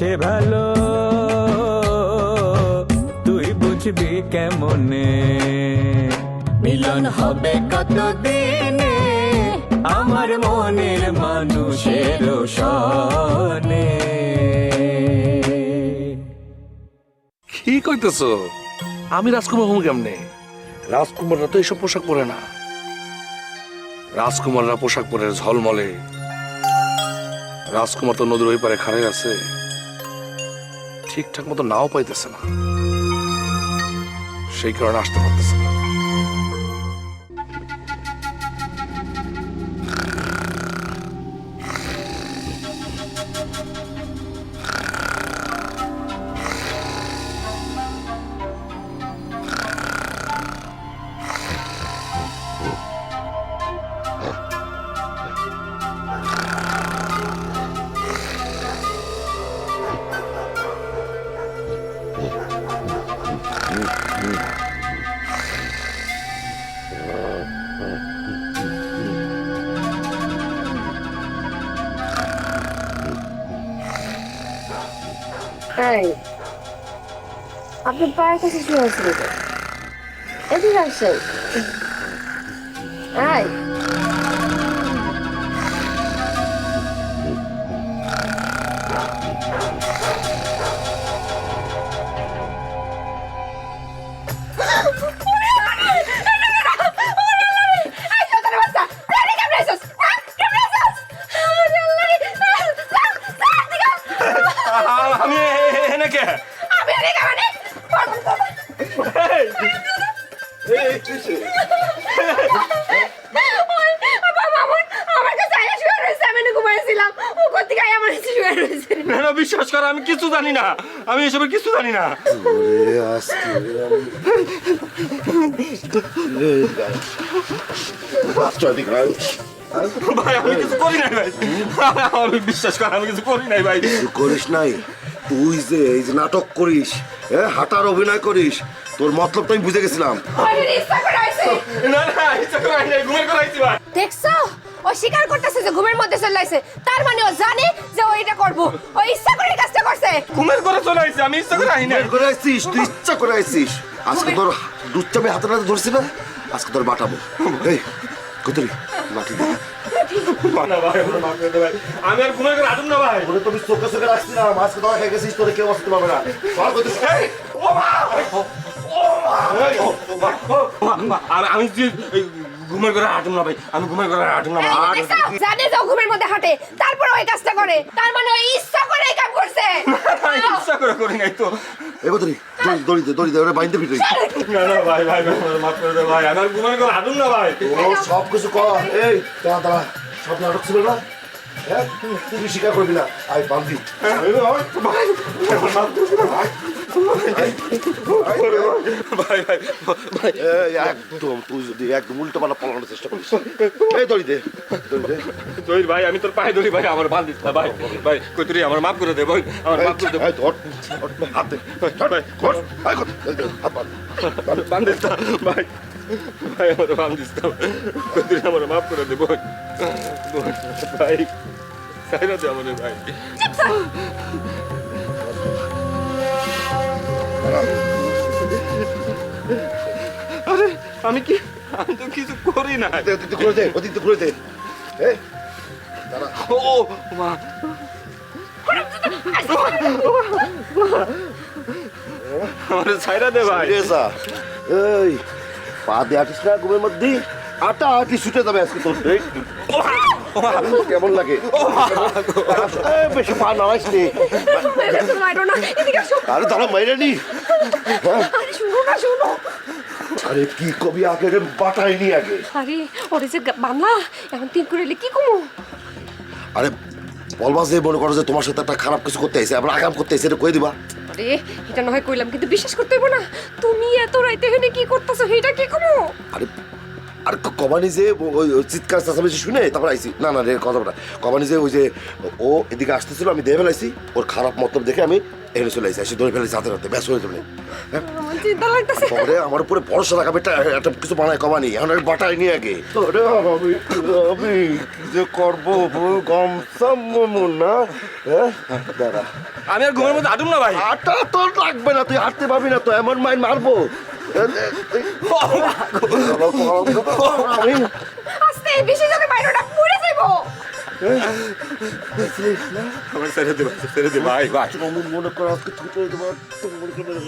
সে ভালো। তুই বুঝবি কেমনে? মিলন হবে কতদিনে? আমার মনের মানুষের সনে কি কইতেছ? আমি রাজকুমার হব কেমনে? রাজকুমাররা তো এইসব পোশাক পরে না। রাজকুমাররা পোশাক পরে ঝলমলে। রাজকুমার তো নদীর ওই পারে খাড়াই আছে। ঠিকঠাক মতো নাও পাইতেছে না। সেই কারণে আসতে পারতেছে এই আপনি পায়ের কাছে শুয়ে আছেন এদিকে আসেন এই রয়েছে না না, বিশ্বাস কর আমি কিছু জানি না। আমি এসবের কিছু জানি না। ওরে আজকে ভাই আমি কিছু করি নাই ভাই। আমি বিশ্বাস কর আমি কিছু করি নাই ভাই। করিস নাই? তুই যে এই যে নাটক করিস হ্যাঁ হাঁটার অভিনয় করিস তোর মতলব তো আমি বুঝে গেছিলাম। দেখছ? ও স্বীকার করতেছে যে ঘুমের মধ্যে চলে আইছে। তার মানে ও জানে যে ও এটা করব। ও ইচ্ছা করে এই কাজটা করছে। ঘুমের করে চলে আইছি আমি ইচ্ছা করে আইনি বের করে আসছিস তুই ইচ্ছা করে আসছিস আজকে তোর দুধচাপে হাতে নাতে ধরছি না আজকে তোর বাটাবো এই কতরি লাঠি দে। না ভাই আমি আর ঘুমের করে আদম না ভাই। ওরে তুমি চোখে চোখে রাখছিলাম আজকে তোমার খেয়ে গেছিস তোরে কেউ আসতে পারবে না। সর করতেছিস ও মা! ও মা! এই, ও মা! ও মা! আমি আমি যে এই ঘুমের করে আদম না ভাই আমি ঘুমের করে আদম না? জানে যে ঘুমের মধ্যে হাঁটে তারপর ওই কাজটা করে তার মানে ও ইচ্ছা করে এই কাম করছে ইচ্ছা করে করি নাই তো এ কতরি দড়ি দড়ি দে দড়ি দে ওরে বাইন্দে ফিটে না না ভাই ভাই ভাই আমার মাফ করে দে ভাই আমার ঘুমের করে আদম না ভাই ও সব কিছু কর এই দাঁড়া দাঁড়া সব নাটক ছিল না হ্যাঁ তুই স্বীকার করবি না আই বান্ধি ভাই ভাই ভাই এই একদম তুই যদি একদম উল্টো পালানোর চেষ্টা করিস এই দড়ি দে দড়ি দে জহির ভাই আমি তোর পায়ে ধরি ভাই আমার না ভাই ভাই কই তুই আমার মাফ করে দে ভাই আমার এই ধর হাত দে বাঁধ। না ভাই ভাই আমার বান দিস না আমার মাফ করে দে ভাই ভাই সাইরা দে ভাই আরে আমি কি আমি তো কিছু করি না। তুই করে দে ওদিক করে দে। ও মা। আমার দে ভাই। এই পা দিয়ে আটিস না ঘুমের মধ্যে। আটা আটি ছুটে যাবে আজকে তোর। কেমন লাগে? বেশি পা নি না। আরে দাঁড়া মাইরে নি। আরে শুনো না শুনো। আরে কি কবি আগে রে বাটাইনি আগে। আরে ওরে যে বাংলা এখন তিন করে কি কমো? আরে বলবা যে মনে করো যে তোমার সাথে একটা খারাপ কিছু করতে আইছে আবার আগাম করতে আইছে এটা কই দিবা। আরে এটা না হয় কইলাম কিন্তু বিশ্বাস করতে হইব না। তুমি এত রাইতে এখানে কি করতেছো এটা কি কমো? আরে আর কবানি যে ওই চিৎকার চাচামেচি শুনে তারপর আইছি। না না, রে কথাটা কবানি যে ওই যে ও এদিকে আসতেছিল, আমি দেখে ফেলাইছি। ওর খারাপ মতলব দেখে আমি এখানে চলে এসে ধরে ফেলেছি হাতে হাতে ব্যাস হয়ে যাবে। হ্যাঁ? আমার চিন্তা লাগতেছে। পরে আমার উপরে ভরসা রাখাবে একটা একটা কিছু বানায় কমানি এখন বাটাই নি আগে। ওরে আমি আমি যে করব গম না হ্যাঁ? দাঁড়া। আমি আর ঘুমের মধ্যে আটুম না ভাই। আটা তো লাগবে না তুই হাঁটতে পারবি না তো এমন মাইন মারবো। আমি বেশি আমার ছেড়ে দে ভাই ছেড়ে দে ভাই ভাই মনে করো আজকে ছুটে দেবো তুমি মনে করে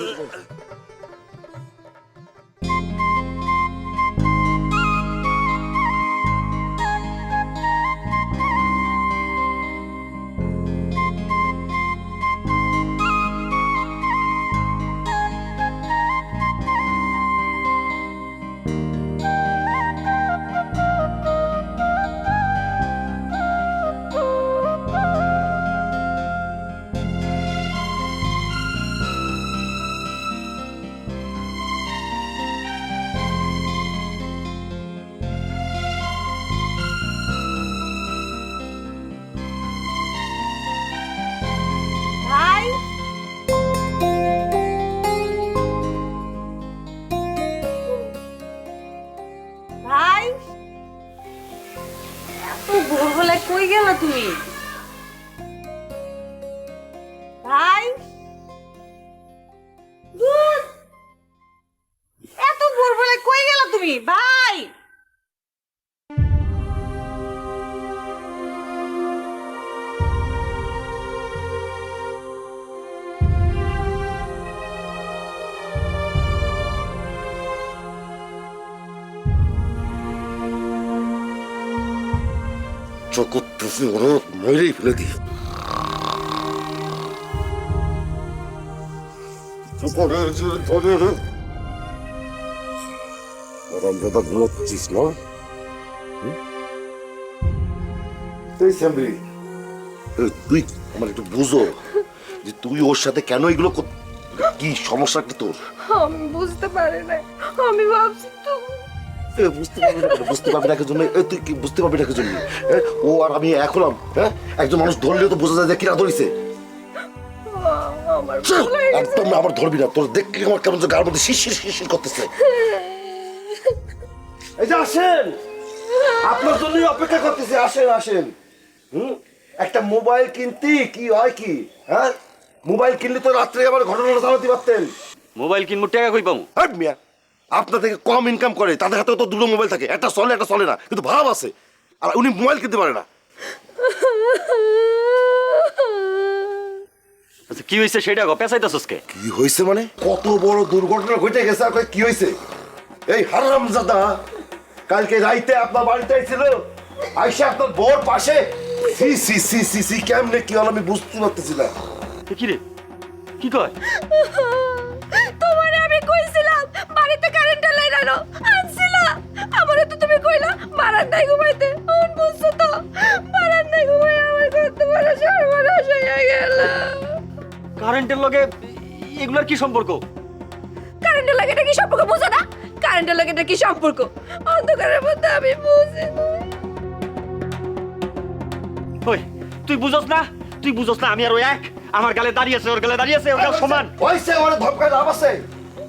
চকত তুফি ওরা মেরেই ফেলে দি দাদা না? তুই আমার একটু বুঝো যে তুই ওর সাথে কেন এগুলো কি সমস্যা কি তোর? আমি বুঝতে পারি না আমি ভাবছি তো এ, বুঝতে পারবি না কেন? বুঝতে পারবি না জন্য তুই কি বুঝতে পারবি না কি জন্য ও আর আমি এক হলাম হ্যাঁ? একজন মানুষ ধরলেও তো বোঝা যায় যে কিরা ধরিছে। আমার চুপ! একদম না, আবার ধরবি না। তোর দেখলে আমার কেমন যে গার মধ্যে শিরশির শিরশির করতেছে। এই যে আসেন! আপনার জন্যই অপেক্ষা করতেছি। আসেন আসেন। হুম? একটা মোবাইল কিনতে কি হয় কি? হ্যাঁ? মোবাইল কিনলে তো রাত্রে আবার ঘটনাটা জানাতে পারতেন। মোবাইল কিনবো টাকা কই পাবো হ্যাট মিয়া। আপনার থেকে কম ইনকাম করে তাদের হাতে তো দুটো মোবাইল থাকে। একটা চলে একটা চলে না। কিন্তু ভাব আছে। আর উনি মোবাইল কিনতে পারে না। আচ্ছা কি হয়েছে সেটা গো পেঁচাইতেছস কে? কি হয়েছে মানে? কত বড় দুর্ঘটনা ঘটে গেছে আর কই কি হয়েছে? এই হারাম হারামজাদা কালকে রাইতে আপনার বাড়িতে ছিল আইসা আপনার বোর পাশে। সি সি সি সি সি কেমনে কি হলো আমি বুঝতে পারতেছি না। কি রে? কি কয়? কারেন্ট আনছিলা। আমারে তো তুমি কইলা বারান্দায় ঘুমাইতে। কোন বুঝছ তো? বারান্দায় ঘুমাই আমার কত বড় সর্বনাশ হয়ে গেল। কারেন্টের লগে এগুলার কি সম্পর্ক? কারেন্টের লাগে এটা কি সম্পর্ক বুঝো না? কারেন্টের লাগে এটা কি সম্পর্ক? অন্ধকারের মধ্যে আমি বুঝি ওই তুই বুঝস না? তুই বুঝস না আমি আর ওই এক। আমার গালে দাঁড়িয়ে আছে ওর গালে দাঁড়িয়ে আছে ওর সমান। হয়েছে ওরা ধমকায় লাভ আছে।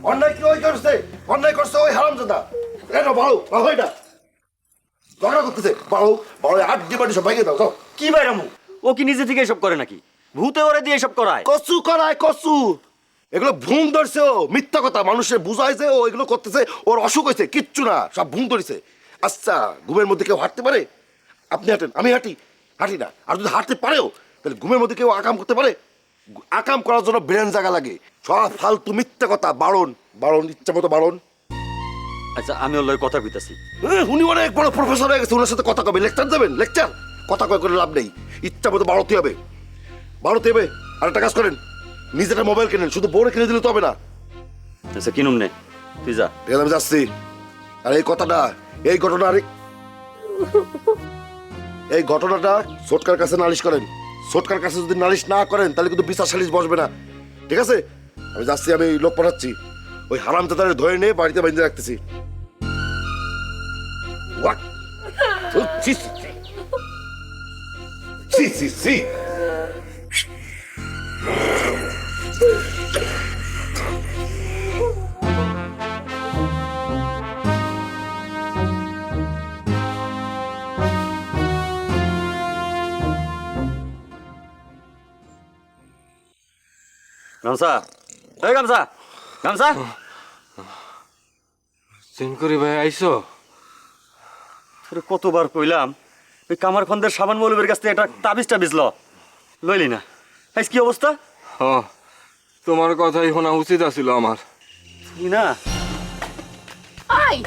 অন্যায় কি ওই করছে? অন্যায় করছে ওই হারামজাদা। এটা বাড়ো বাড়ো এটা। ঝগড়া করতেছে বাড়ো বাড়ো আট দিয়ে বাড়ি সব ভাঙিয়ে দাও যাও। কি বাইরামু ও কি নিজে থেকে এসব করে নাকি? ভূতে ওরে দিয়ে এসব করায়। কচু করায় কচু। এগুলো ভুং ধরছে ও মিথ্যা কথা মানুষের বুঝাইছে ও এগুলো করতেছে ওর অসুখ হয়েছে কিচ্ছু না সব ভুং ধরেছে। আচ্ছা ঘুমের মধ্যে কেউ হাঁটতে পারে? আপনি হাঁটেন আমি হাঁটি। হাঁটি না আর যদি হাঁটতে পারেও তাহলে ঘুমের মধ্যে কেউ আকাম করতে পারে? আকাম করার জন্য ব্রেন জায়গা লাগে। সব ফালতু মিথ্যা কথা বারণ বারণ ইচ্ছা মতো বারণ। আচ্ছা আমি ওর লগে কথা কইতাছি। উনি অনেক বড় প্রফেসর হয়ে গেছে ওনার সাথে কথা কবে? লেকচার দেবেন? লেকচার কথা কয় করে লাভ নেই। ইচ্ছা মতো বাড়তে হবে। বাড়তে হবে। আর একটা কাজ করেন নিজেটা মোবাইল কেনেন। শুধু বড় কিনে দিলে তো হবে না। আচ্ছা কিনুম নে? তুই যা। ঠিক আছে আমি যাচ্ছি। আর এই কথাটা এই ঘটনা আর এই- এই ঘটনাটা সোটকার কাছে নালিশ করেন। সোটকার কাছে যদি নালিশ না করেন তাহলে কিন্তু বিচার সালিশ বসবে না। ঠিক আছে? আমি যাচ্ছি আমি লোক পাঠাচ্ছি। ওই হারাম তাদের ধরে নিয়ে বাড়িতে বেঁধে রাখতেছি। What? Oh, ছি, গামছা। এই গামছা গামছা। চিনকুরি ভাই আইসো তোরে কতবার কইলাম ওই কামার খন্দের সাবান মৌলবের কাছ থেকে একটা তাবিজ টাবিজ ল। লইলি না? আইস কি অবস্থা হ তোমার কথাই শোনা উচিত আছিল আমার তুই না? আই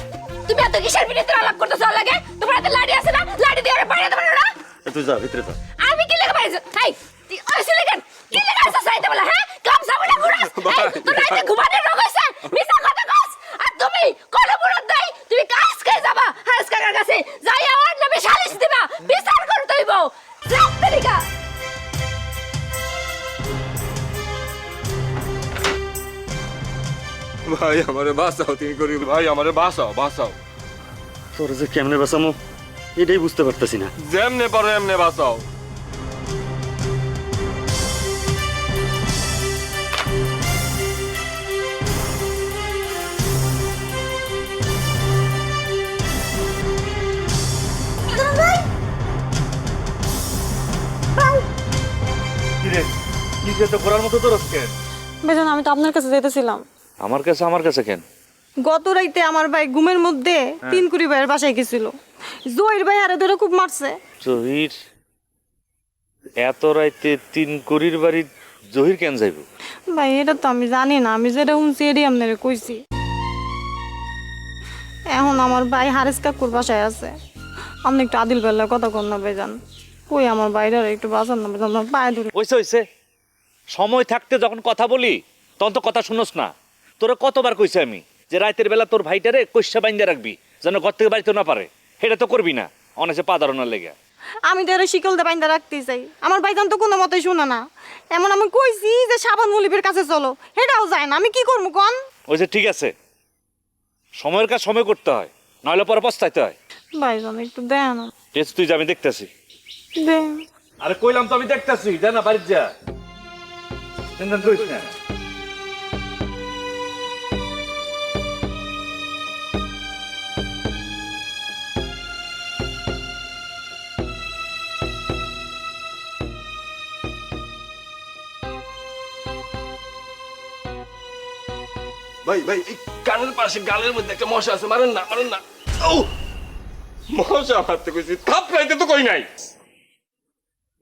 তুমি এত কিসের বিরুদ্ধে আলাপ করতেছ? লাগে তোমার হাতে লাড়ি আছে না? লাড়ি দিয়ে ওরে বাইরে দেবে না? এ তুই যা ভিতরে যা। আমি কি লেগে হাই তুই আসলে কেন কি লেগে আসছ সাইতে বলা হ্যাঁ? কাম সামনে ঘুরাস এই তোর রাতে ঘুমানোর রোগ হইছে মিছা কথা কস আর তুমি কোন মুরত নাই। তুমি কাজ কে যাবা। হাস কাকার কাছে। যাই আমার নামে সালিশ দিবা। বিচার করতে হইব যাও তেলিকা ভাই আমারে বাঁচাও চিনকুরি ভাই আমারে বাঁচাও বাঁচাও। তোর যে কেমনে বাঁচামো এটাই বুঝতে পারতেছি না। যেমনে পারো এমনে বাঁচাও। কি যে তো করার মতো কেন? বেজন আমি তো আপনার কাছে যেতেছিলাম আমার কাছে আমার কাছে কেন? গত রাইতে আমার ভাই ঘুমের মধ্যে তিন কুড়ি ভাইয়ের বাসায় গেছিল। জহির ভাই আরে ধরে খুব মারছে। জহির? এত রাইতে তিন করির বাড়ির জহির কেন যাইব? ভাই এটা তো আমি জানি না। আমি যেটা শুনছি এটাই আপনারে কইছি। এখন আমার ভাই হারেস কাকুর বাসায় আছে। আপনি একটু আদিল বেলা কথা কর না বেজান কই আমার বাইরে একটু বাঁচান না আমার পায়ে ধরে। হইছে হইছে। সময় থাকতে যখন কথা বলি তখন তো কথা শুনোস না। তোরা কতবার কইছে আমি যে রাতের বেলা তোর ভাইটারে কইসা বাইন্দা রাখবি যেন ঘর থেকে বাড়িতে না পারে। সেটা তো করবি না অনেকে পা দাঁড়ানোর লেগে। আমি তো এরা শিকল দিয়ে বাইন্দা রাখতে চাই। আমার ভাইজান তো কোনো মতেই শুনে না। এমন আমি কইছি যে সাবান মুলিবের কাছে চলো সেটাও যায় না। আমি কি করব কন? ওই যে ঠিক আছে। সময়ের কাজ সময় করতে হয় নইলে পরে পস্তাইতে হয়। ভাইজান একটু ঠিক আছে, তুই যা আমি দেখতেছি। আরে কইলাম তো আমি দেখতেছি যা না বাড়ির যা। টেনশন করিস না ভাই ভাই এই কানের পাশে গালের মধ্যে একটা মশা আছে, মারেন না মারেন না। ও! মশা মারতে কইছি থাপ তো কই নাই।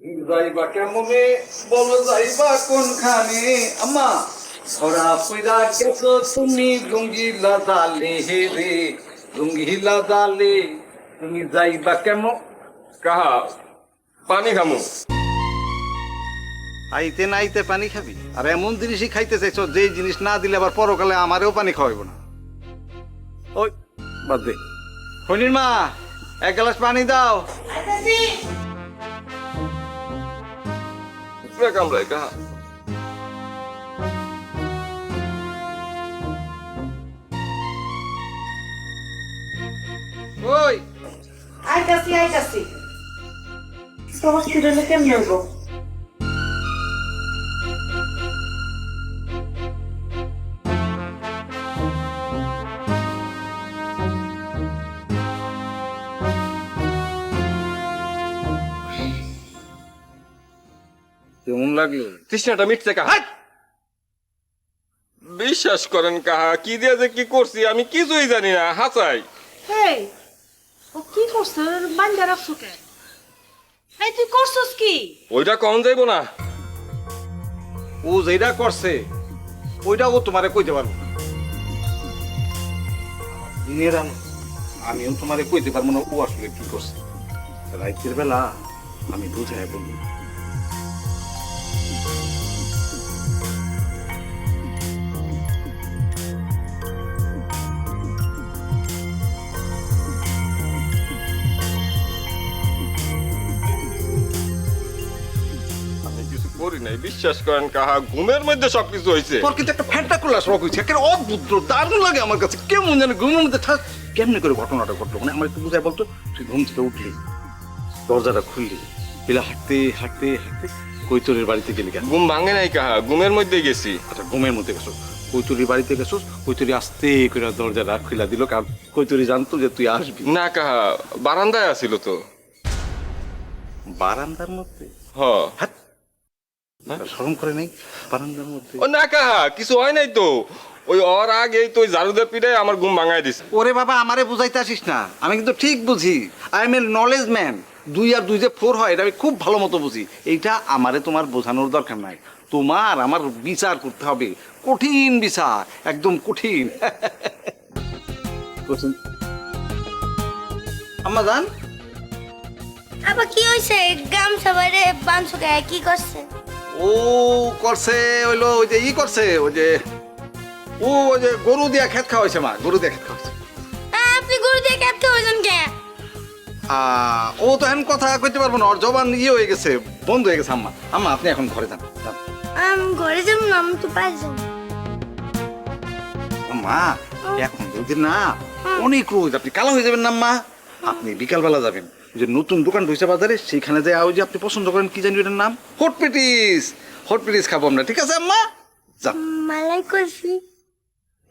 যাইবা কেমনে? বলো যাইবা কোনখানে? আম্মা ধরা পইরা গেছো তুমি লুঙ্গিলা জালে হে রে লুঙ্গিলা জালে। তুমি যাইবা কেমন কাহা? পানি খামু। আইতে না আইতে পানি খাবি। আর এমন জিনিসই খাইতে চাইছো যে জিনিস না দিলে আবার পরকালে আমারেও পানি খাওয়াইব না। ওই বাদ দে। হনির মা এক গ্লাস পানি দাও। উপরে কামড়ায়? কাহা ওই। আইতাছি আইতাছি। হসপিটালে কেমনে হইব? লাগল। তৃষ্ণাটা মিটছে কাহা? বিশ্বাস করেন কাহা কি দিয়ে যে কি করছি আমি কিছুই জানি না হাসাই হেই ও কি করছ? এই তুই করছস কি? ওইটা যাইবো না? ও যেটা করছে ওইটা ও তোমারে কইতে পারব না। দিনের আলো আমিও তোমারে কইতে পারব না ও আসলে কি করছে। রাইতের বেলা আমি বুঝাই বলব। নাই বিশ্বাস করেন কাহা ঘুমের মধ্যে সবকিছু হয়েছে তোর কিন্তু একটা হয়েছে একটা অদ্ভুত দারুণ লাগে আমার কাছে। কেমন জানি ঘুমের মধ্যে ঠাস কেমনে করে ঘটনাটা ঘটলো? মানে আমার একটু বুঝাই বলতো তুই ঘুম থেকে উঠলি দরজাটা খুললি হাঁটতে হাঁটতে হাঁটতে কৈতরের বাড়িতে গেলি কেন? ঘুম ভাঙে নাই কাহা ঘুমের মধ্যে গেছি। আচ্ছা ঘুমের মধ্যে গেছো। কৈতরির বাড়িতে গেছো কৈতরি আস্তে করে দরজাটা খুলে দিল কারণ কৈতরি জানতো যে তুই আসবি। না কাহা বারান্দায় আসিল তো। বারান্দার মধ্যে? হ। শরম করে নেই? বারান্দার মধ্যে। ও না কাহা কিছু হয় নাই তো। ওই ওর আগেই তো ওই ঝাড়ুদের পিঠে আমার ঘুম ভাঙায় দিছে। ওরে বাবা আমারে বুঝাইতে আসিস না। আমি কিন্তু ঠিক বুঝি। I am a knowledge man দুই আর দুই যে ফোর হয় এটা আমি খুব ভালো মতো বুঝি। এইটা আমারে তোমার বোঝানোর দরকার নাই। তোমার আমার বিচার করতে হবে। কঠিন বিচার একদম কঠিন। আম্মা জান আবার কি হয়েছে গামছা বাইরে কে কি করছে? ও করছে হইল ওই যে ই করছে ওই যে ও ওই যে গরু দিয়া খেত খাওয়াইছে মা গরু দিয়া খেত খাওয়াইছে। আপনি গরু দিয়ে কাটতে হয়েছেন কে? ও তো এখন কথা কইতে পারব না ওর জবান ইয়ে হয়ে গেছে বন্ধ হয়ে গেছে আম্মা। আম্মা আপনি এখন ঘরে যান। আমি ঘরে যাব না আমি তো পাই যাব। মা এখন যদি না অনেক রোদ আপনি কালো হয়ে যাবেন না মা আপনি বিকালবেলা যাবেন। যে নতুন দোকান ঢুকছে বাজারে সেইখানে যে ওই যে আপনি পছন্দ করেন কি জানি ওটার নাম? হট পেটিস হট পেটিস খাব আমরা ঠিক আছে আম্মা? যান মালাই কইছি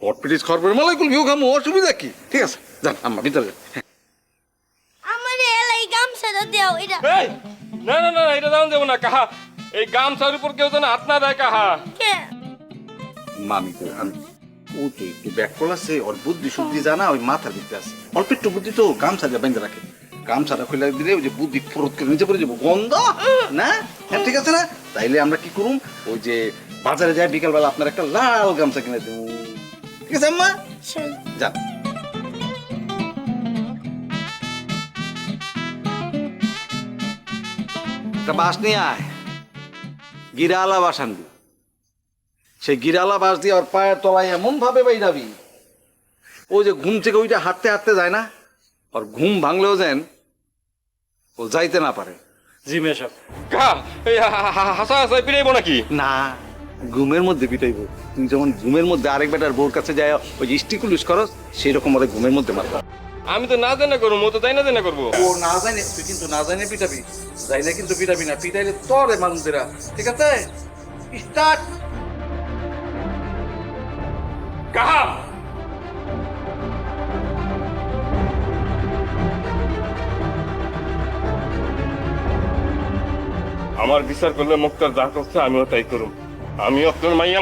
হট পেটিস খাওয়ার পরে মালাইকুল ভিউ খামো অসুবিধা কি? ঠিক আছে যান আম্মা ভিতরে যান। হ্যাঁ। আমার এলাই গামছাটা দাও এটা। এই না না না এটা দাম দেবো না কাহা? এই গামছার উপর কেউ যেন হাত না দেয় কাহা? কে? মামি তো আমি ও তো একটু ব্যাকল আছে ওর বুদ্ধি শুদ্ধি জানা ওই মাথার ভিতরে আছে। অল্প একটু বুদ্ধি তো গামছা দিয়ে বেঁধে রাখে। গামছাটা খুলে দিলে ওই যে বুদ্ধি ফুরত করে নিচে পড়ে যাব। গন্ধ? না? হ্যাঁ ঠিক আছে না? তাইলে আমরা কি করুম? ওই যে বাজারে যাই বিকালবেলা আপনার একটা লাল গামছা কিনে দেবো। ঠিক আছে আম্মা? যান একটা বাস নিয়ে আয়। গিরালা বাস আনবি। সেই গিরালা বাস দিয়ে ওর পায়ের তলায় এমন ভাবে বাইরাবি ও যে ঘুম থেকে ওইটা হাঁটতে হাঁটতে যায় না? ওর ঘুম ভাঙলেও যেন ও যাইতে না পারে। জি মেশাব এই হাসা পিড়াইবো নাকি? না ঘুমের মধ্যে পিটাইব। তুমি যেমন ঘুমের মধ্যে আরেক বেটার বউর কাছে যায় ওই যে স্টিকুল ইউজ করস সেই রকম ওরা ঘুমের মধ্যে মারবা। আমি তো না জানা করব ও তো তাই না জানা করব। ও না জানে তুই কিন্তু না জানে পিটাবি। যাই না কিন্তু পিটাবি না পিটাইলে তরে মানুষেরা ঠিক আছে? স্টার্ট! কাহা আমার বিচার করলে মুক্তার যা করছে আমিও তাই করুম। আমি আপনার মাইয়া।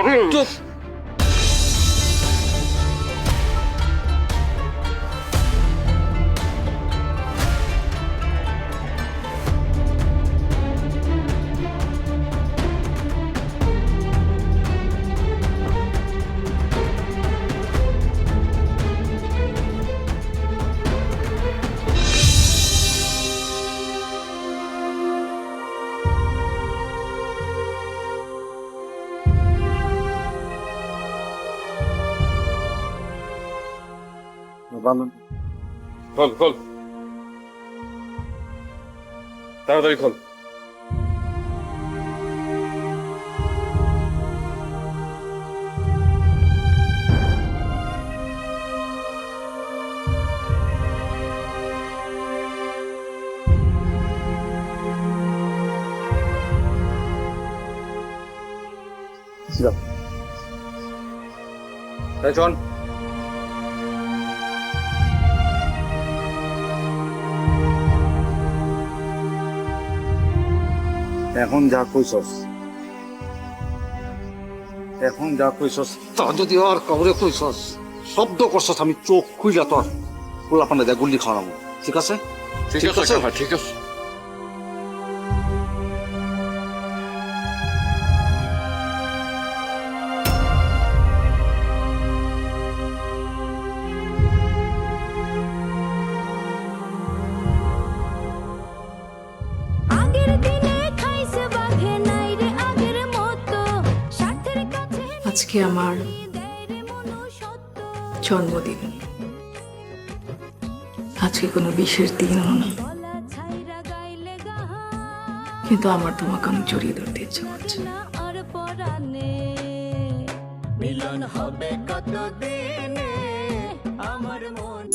খোল খোল। তাড়াতাড়ি খোল। এই শোন। এখন যা কইছস। এখন যা কইছস তা যদি আর কবরে কইছস শব্দ করছস আমি চোখ খুইলা তোর পোলা পান্ডা দেয়া গুল্লি খাওয়াবো। ঠিক আছে? ঠিক আছে ঠিক আছে। আগের দিনে আজকে আমার জন্মদিন। আজকে কোনো বিশেষ দিনও না। কিন্তু আমার তোমাকে আমি জড়িয়ে ধরতে ইচ্ছে করছে। মিলন হবে কত দিনে আমার মন